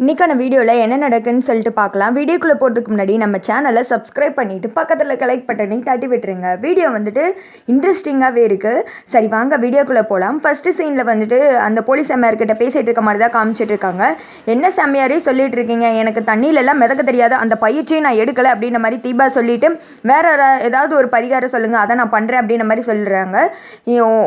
இன்றைக்கான வீடியோவில் என்ன நடக்குன்னு சொல்லிட்டு பார்க்கலாம். வீடியோக்குள்ளே போகிறதுக்கு முன்னாடி நம்ம சேனலை சப்ஸ்கிரைப் பண்ணிவிட்டு பக்கத்தில் கலெக்ட் பட்டனை தட்டி விட்டுருங்க. வீடியோ வந்துட்டு இன்ட்ரெஸ்டிங்காகவே இருக்குது சரி வாங்க வீடியோக்குள்ளே போகலாம் ஃபஸ்ட்டு சீனில் வந்துட்டு அந்த போலீஸ் அம்மையார்கிட்ட பேசிகிட்டு இருக்க மாதிரி தான் காமிச்சிட்டு இருக்காங்க. என்ன செம்மையாரே சொல்லிட்டு இருக்கீங்க? எனக்கு தண்ணியிலலாம் மிதக்க தெரியாது அந்த பயிற்சியை நான் எடுக்கலை அப்படின்ற மாதிரி தீபா சொல்லிட்டு வேற ஏதாவது ஒரு பரிகாரம் சொல்லுங்கள் அதை நான் பண்ணுறேன் அப்படின்ற மாதிரி சொல்கிறாங்க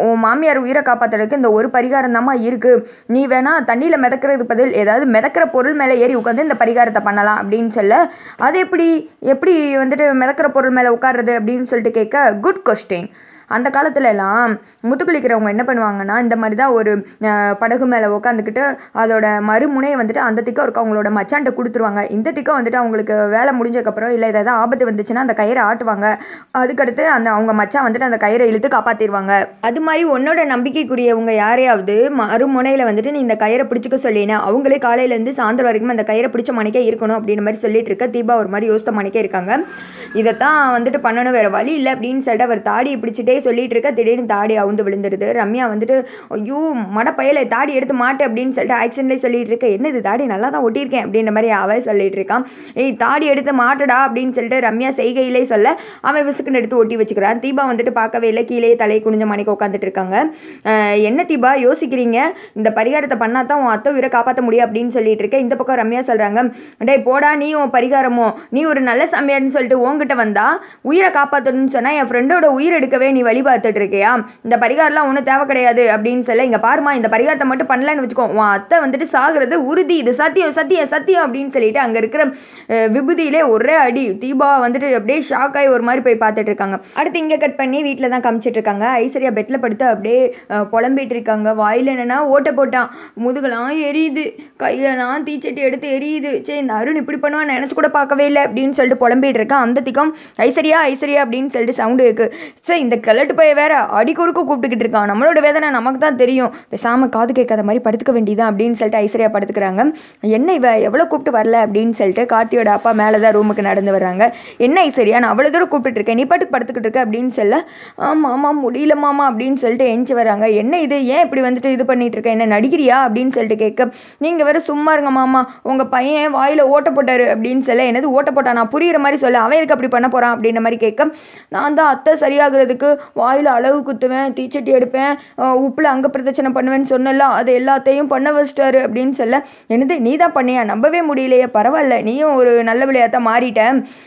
உன் மாமியார் உயிரை காப்பாற்றுறதுக்கு இந்த ஒரு பரிகாரம் தாம்மா இருக்குது நீ வேணால் தண்ணியில் மிதக்கிறதுக்கு பதில் ஏதாவது மிதக்கிற பொருள் மேலே ஏறி உட்காந்து இந்த பரிகாரத்தை பண்ணலாம் அப்படின்னு சொல்ல அது எப்படி எப்படி வந்துட்டு மிதக்கிற பொருள் மேலே உட்கார்றது அப்படின்னு சொல்லிட்டு கேட்க குட் கொஸ்டின் அந்த காலத்துல எல்லாம் முத்துக்குளிக்கிறவங்க என்ன பண்ணுவாங்கன்னா இந்த மாதிரி தான் ஒரு படகு மேலே உட்காந்துக்கிட்டு அதோட மறுமுனையை வந்துட்டு அந்த திக்கம் இருக்க அவங்களோட மச்சான்ட்ட கொடுத்துருவாங்க. இந்த திக்கம் வந்துட்டு அவங்களுக்கு வேலை முடிஞ்சதுக்கப்புறம் இல்லை ஏதாவது ஆபத்து வந்துச்சுன்னா அந்த கயிறை ஆட்டுவாங்க. அதுக்கடுத்து அந்த அவங்க மச்சான் வந்துட்டு அந்த கயிறை இழுத்து காப்பாற்றிடுவாங்க அது மாதிரி உன்னோட நம்பிக்கைக்குரியவங்க யாரையாவது மறுமுனையில் வந்துட்டு நீ இந்த கயிறை பிடிச்சிக்க சொல்லினா அவங்களே காலையிலேருந்து சாயந்தரம் வரைக்கும் அந்த கயிறை பிடிச்ச மணிக்கே இருக்கணும் அப்படின்ற மாதிரி சொல்லிட்டு இருக்க தீபா ஒரு மாதிரி யோசித்த மணிக்கே இருக்காங்க. இதைத்தான் வந்துட்டு பண்ணணும் வேறு வழி இல்லை அப்படின்னு சொல்லிட்டு அவர் தாடியை பிடிச்சிட்டே சொல்லிட்டு இருக்க திடீர்னு தாடி அவுந்து விழுந்துடுது ரம்யா வந்துட்டு ஐயோ மடப்பையில தாடி எடுத்து மாட்டு அப்படின்னு சொல்லிட்டு ஆக்சிடென்ட்லேயே சொல்லிட்டு இருக்க. என்னது தாடி நல்லா தான் ஒட்டியிருக்கேன் அப்படின்ற மாதிரி அவ சொல்லிட்டு இருக்கான் ஏய் தாடி எடுத்து மாட்டுடா அப்படின்னு சொல்லிட்டு ரம்யா செய்கையிலே சொல்ல அவன் விசுக்குன்னு எடுத்து ஒட்டி வச்சுக்கிறான். தீபா வந்துட்டு பார்க்கவே இல்லை. கீழே தலை குனிஞ்ச மணிக்கு உட்காந்துட்டு இருக்காங்க. என்ன தீபா யோசிக்கிறீங்க? இந்த பரிகாரத்தை பண்ணா தான் உன் அத்தை உயிரை காப்பாற்ற முடியும் அப்படின்னு சொல்லிட்டு இருக்க. இந்த பக்கம் ரம்யா சொல்றாங்க டேய் போடா நீ உன் பரிகாரமோ நீ ஒரு நல்ல சமையல்னு சொல்லிட்டு உன்கிட்ட வந்தா உயிரை காப்பாற்றணும்னு சொன்னால் என் ஃப்ரெண்டோட உயிர் எடுக்கவே நீ வழிபார்த்துட்டு இருக்கியா இந்த பரிகாரம்லாம் ஒன்றும் தேவை கிடையாது அப்படின்னு சொல்ல இங்கே பாருமா இந்த பரிகாரத்தை மட்டும் பண்ணலன்னு வச்சுக்கோ உன் அத்தை வந்துட்டு சாகுறது உறுதி இது சத்தியம் சத்தியம் சத்தியம் அப்படின்னு சொல்லிட்டு அங்கே இருக்கிற விபூதியிலே ஒரே அடி தீபா வந்துட்டு அப்படியே ஷாக் ஆகி ஒரு மாதிரி போய் பார்த்துட்டு இருக்காங்க அடுத்து இங்கே கட் பண்ணி வீட்டில் தான் காமிச்சிட்டு இருக்காங்க ஐஸ்வர்யா பெட்டில் படுத்து அப்படியே புலம்பிட்டு இருக்காங்க வாயில் என்னென்னா ஓட்டை போட்டான். முதுகெல்லாம் எரியுது. கையிலலாம் தீச்சட்டி எடுத்து எரியுது. சரி இந்த அருண் இப்படி பண்ணுவான்னு நினச்சி கூட பார்க்கவே இல்லை அப்படின்னு சொல்லிட்டு புலம்பிட்டு இருக்கான் அந்த திக்கம் ஐஸ்வர்யா ஐஸ்வர்யா அப்படின்னு சொல்லிட்டு சவுண்டு இருக்குது சரி இந்த கிழட்டு பைய வேற அடிக்குறுக்க கூப்பிட்டுக்கிட்டு இருக்கான். நம்மளோட வேதனை நமக்கு தான் தெரியும். பேசாமல் காது கேட்காத மாதிரி படுத்துக்க வேண்டியதான் அப்படின்னு சொல்லிட்டு ஐஸ்வர்யா படுத்துக்கிறாங்க. என்ன இவ எவ்வளோ கூப்பிட்டு வரல அப்படின்னு சொல்லிட்டு கார்த்தியோட அப்பா மேலே தான் ரூமுக்கு நடந்து வர்றாங்க. என்ன ஐஸ்வர்யா நான் அவ்வளோ தூரம் கூப்பிட்டு இருக்கேன். நீ பாட்டுக்கு படுத்துக்கிட்டு இருக்க அப்படின்னு சொல்ல ஆமாம் ஆமாம் முடியல மாமா அப்படின்னு சொல்லிட்டு எஞ்சி வராங்க என்ன இது? ஏன் இப்படி வந்துட்டு இது பண்ணிட்டு இருக்க? என்ன நடிக்கிறியா? அப்படின்னு சொல்லிட்டு கேட்க நீங்கள் வேற சும்மா இருங்க மாமா. உங்கள் பையன் வாயில் ஓட்ட போட்டார் அப்படின்னு சொல்ல என்னது ஓட்ட போட்டான்? நான் புரியுற மாதிரி சொல்ல. அவன் எதுக்கு அப்படி பண்ண போகிறான் அப்படின்ற மாதிரி கேட்க நான் தான் அத்தை சரியாகிறதுக்கு வாயில் அளவு குத்துவேன் தீச்சட்டி எடுப்பேன் உப்பில் அங்கே அங்க பிரதட்சணை பண்ணுவேன்னு சொன்னல அது எல்லாத்தையும் பண்ண வச்சிட்டாரு அப்படின்னு சொல்ல என்னது நீ தான் பண்ணியா? நம்பவே முடியலையே பரவாயில்ல நீயும் ஒரு நல்ல விளையாத்தான் மாறிட்ட.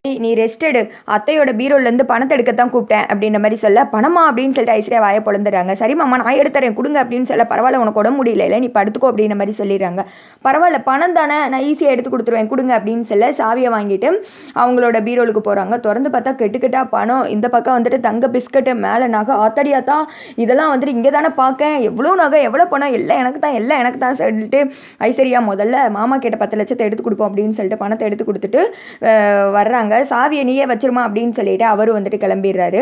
நீ- நீ ரெஸ்ட் எடு அத்தையோட பீரோலேருந்து பணத்தை எடுக்கத்தான் கூப்பிட்டேன் அப்படின்ற மாதிரி சொல்ல பணமா? அப்படின்னு சொல்லிட்டு ஐஸ்வர்யா வாயை பொழந்துறாங்க சரி மாமா நான் எடுத்துறேன் கொடுங்க அப்படின்னு சொல்ல பரவாயில்ல உனக்கு உடம்பு முடியல இல்லை நீ படுத்துக்கோ அப்படின்ற மாதிரி சொல்லிடுறாங்க. பரவாயில்ல பணம் தானே நான் ஈஸியாக எடுத்து கொடுத்துருவேன் கொடுங்க அப்படின்னு சொல்ல சாவியை வாங்கிட்டு அவங்களோட பீரோலுக்கு போகிறாங்க திறந்து பார்த்தா கெட்டு பணம் இந்த பக்கம் வந்துட்டு தங்க பிஸ்கட்டு மேலே நகை ஆத்தடியாத்தா இதெல்லாம் வந்துட்டு இங்கே தானே பார்க்கேன். எவ்வளோ நகை எவ்வளோ பணம் எல்லாம் எனக்கு தான் எல்லாம் எனக்கு தான் சொல்லிட்டு ஐஸ்வர்யா முதல்ல மாமா கிட்ட பத்து லட்சத்தை எடுத்து கொடுப்போம் அப்படின்னு சொல்லிட்டு பணத்தை எடுத்து கொடுத்துட்டு வர்றாங்க. சாவியை நீயே வச்சிருமா அப்படின்னு சொல்லிட்டு அவரும் வந்துட்டு கிளம்பிடுறாரு.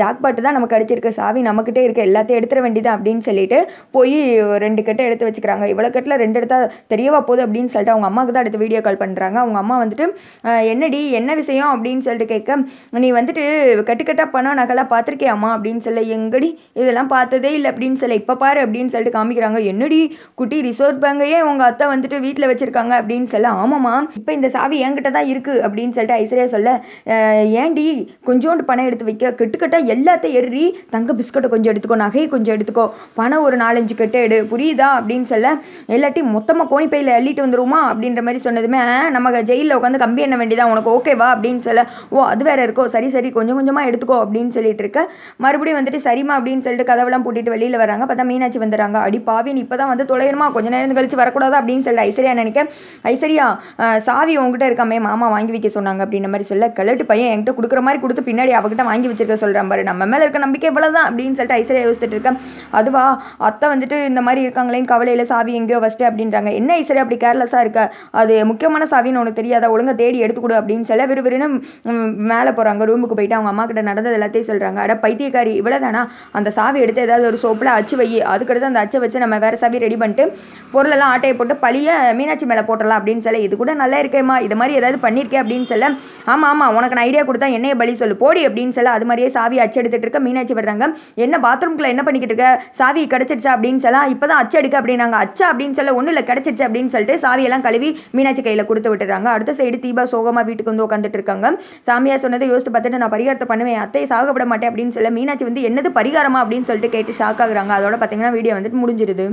ஜாக்பாட்டு தான் நமக்கு அடிச்சிருக்க. சாவி நம்மக்கிட்டே இருக்க. எல்லாத்தையும் எடுத்துட வேண்டியதான் அப்படின்னு சொல்லிட்டு போய் ரெண்டு கட்டை எடுத்து வச்சுக்கிறாங்க. இவ்வளோ கட்டில் ரெண்டு எடுத்தா தெரியவா போகுது அப்படின்னு சொல்லிட்டு அவங்க அம்மாவுக்கு தான் அடுத்து வீடியோ கால் பண்ணுறாங்க அவங்க அம்மா வந்துட்டு என்னடி என்ன விஷயம்? அப்படின்னு சொல்லிட்டு கேட்க நீ வந்துட்டு கட்டுக்கட்டாக பணம் நான் பார்த்துருக்கேம்மா அப்படின்னு சொல்ல எங்கடி இதெல்லாம் பார்த்ததே இல்லை அப்படின்னு சொல்ல இப்போ பாரு அப்படின்னு சொல்லிட்டு காமிக்கிறாங்க. என்னடி குட்டி ரிசோர்ட் பேங்கையே உங்கள் அத்தை வந்துட்டு வீட்டில் வச்சுருக்காங்க அப்படின்னு சொல்ல ஆமாம்மா இப்போ இந்த சாவி என்கிட்ட தான் இருக்குது அப்படின்னு சொல்லிட்டு ஐஸ்வர்யா சொல்ல ஏண்டி ஏன்டி கொஞ்சோண்டு பணம் எடுத்து வைக்க? கெட்டுக்கட்டா எல்லாத்தையும் எறி தங்க பிஸ்கட்டை கொஞ்சம் எடுத்துக்கோ நகையை கொஞ்சம் எடுத்துக்கோ. பணம் ஒரு நாலஞ்சு கெட்டு எடு. புரியுதா? அப்படின்னு சொல்ல இல்லாட்டி மொத்தமாக கோணிப்பையில் அள்ளிட்டு வந்துருமா அப்படின்ற மாதிரி சொன்னதுமே நம்ம ஜெயிலில் உட்காந்து கம்பி என்ன வேண்டியதா உனக்கு ஓகேவா? அப்படின்னு சொல்ல ஓ அது வேற இருக்கோ? சரி சரி கொஞ்சம் கொஞ்சமாக எடுத்துக்கோ அப்படின்னு சொல்லிட்டு இருக்க மறுபடியும் வந்துட்டு சரிம்மா அப்படின்னு சொல்லிட்டு கதவெல்லாம் பூட்டிட்டு வெளியில் வராங்க. பார்த்தா மீனாட்சி வந்துடுறாங்க. அடி பாவின் இப்போ தான் வந்து தொலைணுமா கொஞ்ச நேரம் கழிச்சு வரக்கூடாது அப்படின்னு சொல்லிட்டு ஐஸ்வர்யா நினைக்க ஐஸ்வர்யா சாவி உங்ககிட்ட இருக்காமே மாமா வாங்கி வைக்க சொன்னாங்க அப்படின்ற மாதிரி சொல்ல கலட்டு பையன் என்கிட்ட கொடுக்குற மாதிரி கொடுத்து பின்னாடி அவகிட்ட வாங்கி வச்சிருக்க சொல்கிறேன் பாரு. நம்ம மேலே இருக்க நம்பிக்கை இவ்வளோதான் அப்படின்னு சொல்லிட்டு ஐஸ்வர்யா யோசிச்சுட்டு இருக்கேன் அதுவா அத்தை வந்துட்டு இந்த மாதிரி இருக்காங்களேன்னு கவலையில் சாவி எங்கேயோ ஃபஸ்ட்டு அப்படின்றாங்க. என்ன ஐஸ்வர்யா அப்படி கேர்லெஸ்ஸாக இருக்க? அது முக்கியமான சாவின்னு உனக்கு தெரியாதா? ஒழுங்காக தேடி எடுத்துக்கொடு அப்படின்னு சொல்ல விறுவிறுன்னு மேலே போகிறாங்க ரூமுக்கு போயிட்டு அவங்க அம்மா கிட்ட நடந்தது எல்லாத்தையும் சொல்கிறாங்க சொல்கிறாங்க அட பைத்தியக்காரி இவ்வளோ தானா அந்த சாவி எடுத்து ஏதாவது ஒரு சோப்பில் அச்சு வை. அதுக்கடுத்து அந்த அச்சை வச்சு நம்ம வேறு சாவி ரெடி பண்ணிட்டு பொருளெல்லாம் ஆட்டையை போட்டு பழிய மீனாட்சி மேலே போட்டலாம் அப்படின்னு சொல்ல இது கூட நல்லா இருக்கேம்மா. இது மாதிரி ஏதாவது பண்ணியிருக்கேன் அப்படின்னு சொல்ல ஆமாம் ஆமாம் உனக்கு நான் ஐடியா கொடுத்தா என்னைய பலி சொல்லு. போடி அப்படின்னு சொல்ல அது மாதிரியே சாவி அச்சு எடுத்துகிட்டு இருக்க மீனாட்சி வர்றாங்க. என்ன பாத்ரூம்குள்ள என்ன பண்ணிக்கிட்டு இருக்க? சாவி கிடச்சிருச்சா அப்படின்னு சொல்ல இப்போ தான் அச்சு எடுக்க அப்படின்னாங்க. அச்சா? அப்படின்னு சொல்ல ஒன்றும் இல்லை. கிடச்சிருச்சு அப்படின்னு சொல்லிட்டு சாவியெல்லாம் கழுவி மீனாட்சி கையில் கொடுத்து விட்டுறாங்க. அடுத்த சைடு தீபா சோகமாக வீட்டுக்கு வந்து உட்காந்துட்டு இருக்காங்க. சாமியார் சொன்னதை யோசித்து பார்த்துட்டு நான் பரிகாரத்தை பண்ணுவேன். அத்தையை சாகப்பட மாட்டேன் அப்படின்னு சொல்ல மீனாட்சி வந்து என்னது பரிகாரமா அப்படின்னு சொல்லிட்டு கேட்டு ஷாக் ஆகுறாங்க. அதோட பார்த்தீங்கன்னா வீடியோ வந்துட்டு முடிஞ்சிருது.